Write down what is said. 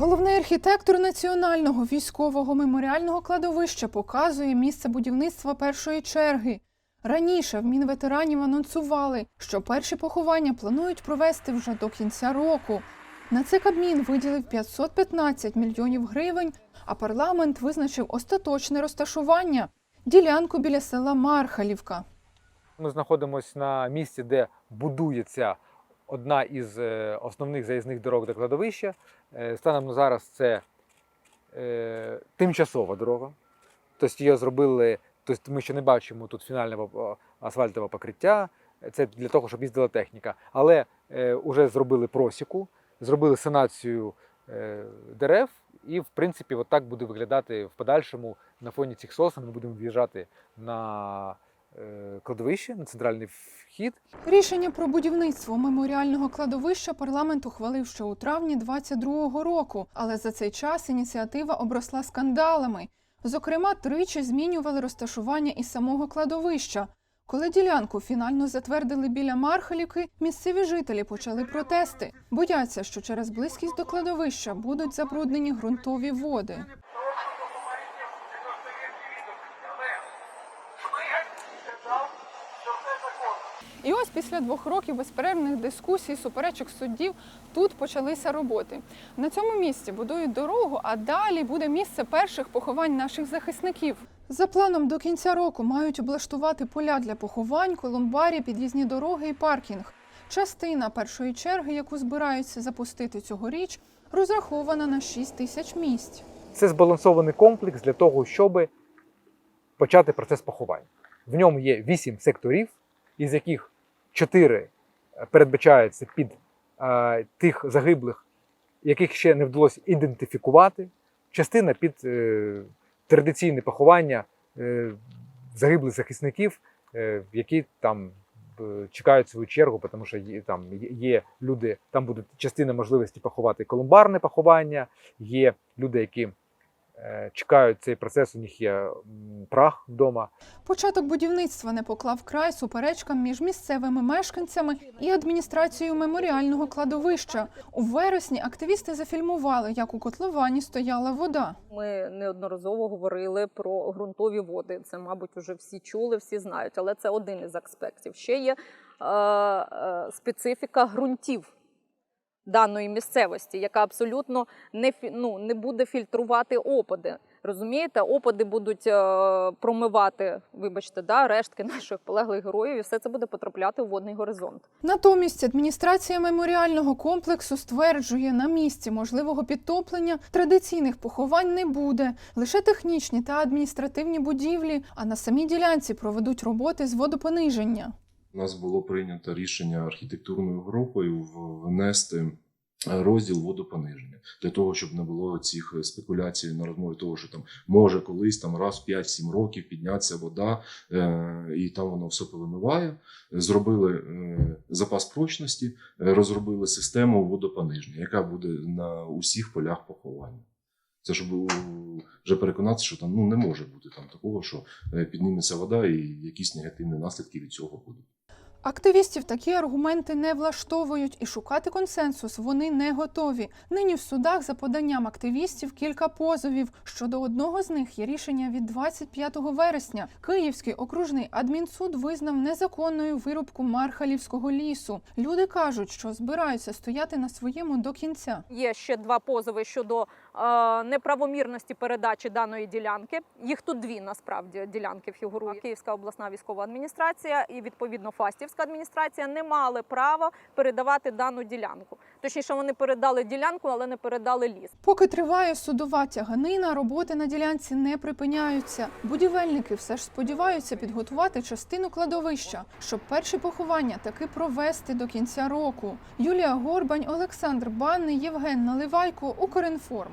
Головний архітектор національного військового меморіального кладовища показує місце будівництва першої черги. Раніше в Мінветеранів анонсували, що перші поховання планують провести вже до кінця року. На це Кабмін виділив 515 мільйонів гривень, а парламент визначив остаточне розташування ділянку біля села Мархалівка. Ми знаходимося на місці, де будується одна із е, основних заїзних дорог до кладовища. Е, Станом на зараз це е, тимчасова дорога. Тобто її зробили, тобто ми ще не бачимо тут фінального е, асфальтового покриття. Це для того, щоб їздила техніка. Але вже зробили просіку, зробили санацію дерев, і в принципі от так буде виглядати в подальшому на фоні цих сосен. Ми будемо в'їжджати на кладовище, на центральний вхід. Рішення про будівництво меморіального кладовища парламент ухвалив ще у травні 22-го року, але за цей час ініціатива обросла скандалами. Зокрема, тричі змінювали розташування і самого кладовища. Коли ділянку фінально затвердили біля Мархалівки, місцеві жителі почали протести. Бояться, що через близькість до кладовища будуть забруднені ґрунтові води. І ось після двох років безперервних дискусій, суперечок суддів, тут почалися роботи. На цьому місці будують дорогу, а далі буде місце перших поховань наших захисників. За планом до кінця року мають облаштувати поля для поховань, колумбарі, під'їзні дороги і паркінг. Частина першої черги, яку збираються запустити цьогоріч, розрахована на 6 тисяч місць. Це збалансований комплекс для того, щоб почати процес поховань. В ньому є вісім секторів, із яких чотири передбачаються під е, тих загиблих, яких ще не вдалося ідентифікувати. Частина під е, традиційне поховання е, загиблих захисників, е, які там е, чекають свою чергу, тому що є, там є- люди, там буде частина можливості поховати колумбарне поховання, є люди, які е, чекають цей процес, у них є прах вдома. Початок будівництва не поклав край суперечкам між місцевими мешканцями і адміністрацією меморіального кладовища. У вересні активісти зафільмували, як у котловані стояла вода. Ми неодноразово говорили про ґрунтові води. Це, мабуть, вже всі чули, всі знають, але це один із аспектів. Ще є е, е, специфіка ґрунтів даної місцевості, яка абсолютно не, ну, не буде фільтрувати опади. Розумієте, опади будуть е, промивати, вибачте, да, рештки наших полеглих героїв, і все це буде потрапляти у водний горизонт. Натомість адміністрація меморіального комплексу стверджує, на місці можливого підтоплення традиційних поховань не буде, лише технічні та адміністративні будівлі, а на самій ділянці проведуть роботи з водопониження. У нас було прийнято рішення архітектурною групою внести е, розділ водопониження для того, щоб не було цих спекуляцій на розмові того, що там може колись там раз в 5-7 років піднятися вода, е, і там воно все повимиває. Зробили е, запас прочності, е, розробили систему водопониження, яка буде на усіх полях поховання. Це щоб вже переконатися, що там ну не може бути там такого, що е, підніметься вода і якісь негативні наслідки від цього будуть. Активістів такі аргументи не влаштовують і шукати консенсус вони не готові. Нині в судах за поданням активістів кілька позовів. Щодо одного з них є рішення від 25 вересня. Київський окружний адмінсуд визнав незаконною вирубку Мархалівського лісу. Люди кажуть, що збираються стояти на своєму до кінця. Є ще два позови щодо неправомірності передачі даної ділянки. Їх тут дві насправді ділянки фігурують. Київська обласна військова адміністрація і відповідно Фастівська адміністрація не мали права передавати дану ділянку. Точніше, вони передали ділянку, але не передали ліс. Поки триває судова тяганина, роботи на ділянці не припиняються. Будівельники все ж сподіваються підготувати частину кладовища, щоб перші поховання таки провести до кінця року. Юлія Горбань, Олександр Банний, Євген Наливайко, Укрінформ.